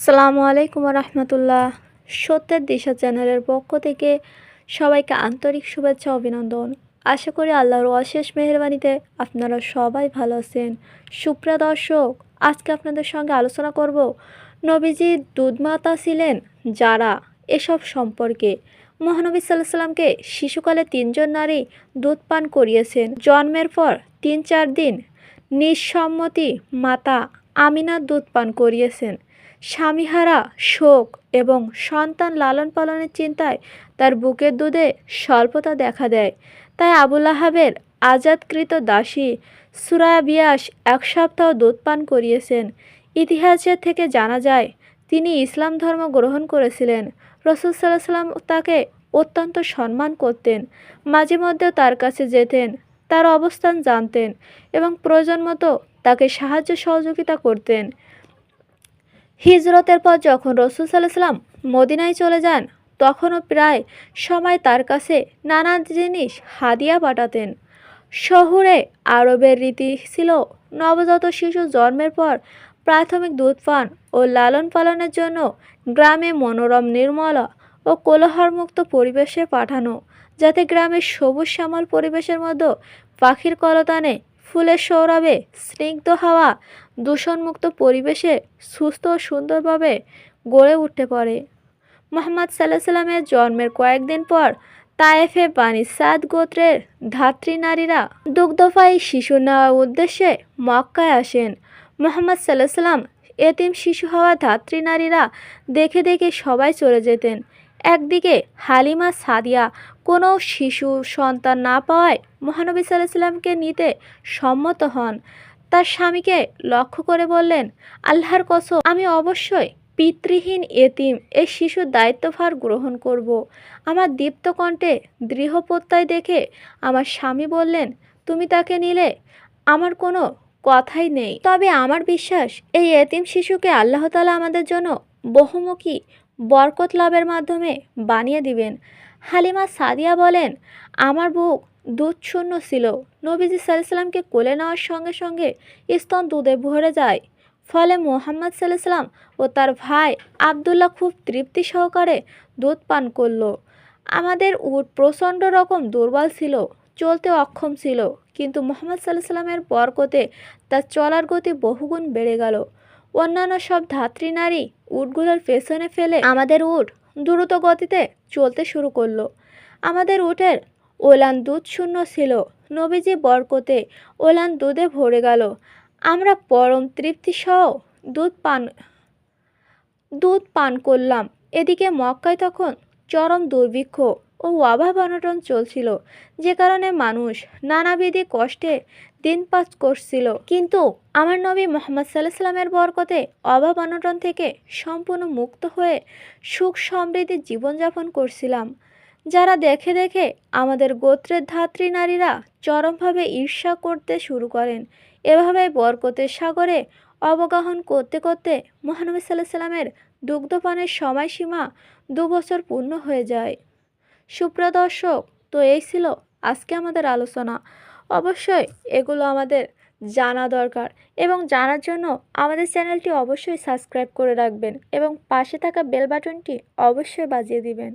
সালামু আলাইকুম রহমতুল্লাহ সত্যের দিশা চ্যানেলের পক্ষ থেকে সবাইকে আন্তরিক শুভেচ্ছা, অভিনন্দন। আশা করি আল্লাহর অশেষ মেহরবানিতে আপনারা সবাই ভালো আছেন। সুপ্রিয় দর্শক, আজকে আপনাদের সঙ্গে আলোচনা করব নবীজি দুধমাতা ছিলেন যারা এসব সম্পর্কে। মহানবী সাল্লাহ সাল্লামকে শিশুকালে তিনজন নারী দুধ পান করিয়েছেন। জন্মের পর তিন চার দিন নিঃসম্মতি মাতা আমিনা দুধ পান করিয়েছেন। স্বামীহারা শোক এবং সন্তান লালন পালনের চিন্তায় তার বুকের দুধে স্বল্পতা দেখা দেয়। তাই আবুল আহাবের আজাদকৃত দাসী সুরায়া বিয়াস এক সপ্তাহ দুধ পান করিয়েছেন। ইতিহাসের থেকে জানা যায়, তিনি ইসলাম ধর্ম গ্রহণ করেছিলেন। রসুল সাল্লাহ সাল্লাম তাকে অত্যন্ত সম্মান করতেন মাঝে মধ্যেও তার কাছে যেতেন, তার অবস্থান জানতেন এবং প্রয়োজন মতো তাকে সাহায্য সহযোগিতা করতেন। হিজরতের পর যখন রসুল সাল্লাম মদিনায় চলে যান, তখনও প্রায় সময় তার কাছে নানা জিনিস হাদিয়া পাঠাতেন। শহুরে আরবের রীতি ছিল, নবজাত শিশু জন্মের পর প্রাথমিক দুধ পান ও লালন পালনের জন্য গ্রামে মনোরম নির্মলা ও কোলাহলমুক্ত পরিবেশে পাঠানো, যাতে গ্রামের সবুজ শ্যামল পরিবেশের মধ্যে পাখির কলতানে ফুলের সৌরভে স্নিগ্ধ হাওয়া দূষণমুক্ত পরিবেশে সুস্থ ও সুন্দরভাবে গড়ে উঠতে পারে। মোহাম্মদ সাল্লাহ সাল্লামের জন্মের কয়েকদিন পর তায়েফে বানি সাদ গোত্রের ধাত্রী নারীরা দুগ্ধফাই শিশু নেওয়ার উদ্দেশ্যে মক্কায় আসেন। মোহাম্মদ সাল্লাহ সাল্লাম এতিম শিশু হওয়া ধাত্রী নারীরা দেখে দেখে সবাই চলে যেতেন। একদিকে হালিমা সাদিয়া কোনো শিশু সন্তান না পাওয়ায় মহানবী সাল্লাহ সাল্লামকে নিতে সম্মত হন তার স্বামীকে লক্ষ্য করে বললেন, আল্লাহর কসম, আমি অবশ্যই পিতৃহীন এতিম এই শিশুর দায়িত্বভার গ্রহণ করব। আমার দীপ্ত কণ্ঠে দৃঢ় প্রত্যয় দেখে আমার স্বামী বললেন, তুমি তাকে নিলে আমার কোনো কথাই নেই তবে আমার বিশ্বাস, এই এতিম শিশুকে আল্লাহ তালা আমাদের জন্য বহুমুখী বরকত লাভের মাধ্যমে বানিয়ে দিবেন। হালিমা সাদিয়া বলেন, আমার বুক দুধ শূন্য ছিল। নবীজি সাল্লামকে কোলে নেওয়ার সঙ্গে সঙ্গে স্তন দুধে ভরে যায়। ফলে মোহাম্মদ সাল্লাম ও তার ভাই আবদুল্লাহ খুব তৃপ্তি সহকারে দুধ পান করল। আমাদের উট প্রচণ্ড রকম দুর্বল ছিল, চলতে অক্ষম ছিল, কিন্তু মোহাম্মদ সাল্লাহ সাল্লামের বরকতে তার চলার গতি বহুগুণ বেড়ে গেল। অন্যান্য সব ধাত্রী নারী উটগুলোর পেছনে ফেলে আমাদের উট দ্রুত গতিতে চলতে শুরু করল। আমাদের উটের ওলান দুধ শূন্য ছিল। নবীজি বরকতে ওলান দুধে ভরে গেল। আমরা পরম তৃপ্তি সহ দুধ পান দুধ পান করলাম। এদিকে মক্কায় তখন চরম দুর্ভিক্ষ। ও অভাব অনটন চলছিল। যে কারণে মানুষ নানাবিধি কষ্টে দিন পাস করছিল। কিন্তু আমার নবী মোহাম্মদ সাল্লাহ সাল্লামের বরকতে অভাব অনটন থেকে সম্পূর্ণ মুক্ত হয়ে সুখ সমৃদ্ধির জীবনযাপন করছিলাম। যারা দেখে দেখে আমাদের গোত্রের ধাত্রী নারীরা চরমভাবে ঈর্ষা করতে শুরু করেন, এভাবে বরকতের সাগরে অবগাহন করতে করতে মহানবী সাল্লাহ সাল্লামের দুগ্ধপানের সময়সীমা দু বছর পূর্ণ হয়ে যায়। সুপ্রিয় দর্শক তো এই ছিল আজকে আমাদের আলোচনা। অবশ্যই এগুলো আমাদের জানা দরকার এবং জানার জন্য আমাদের চ্যানেলটি অবশ্যই সাবস্ক্রাইব করে রাখবেন এবং পাশে থাকা বেল বাটনটি অবশ্যই বাজিয়ে দিবেন।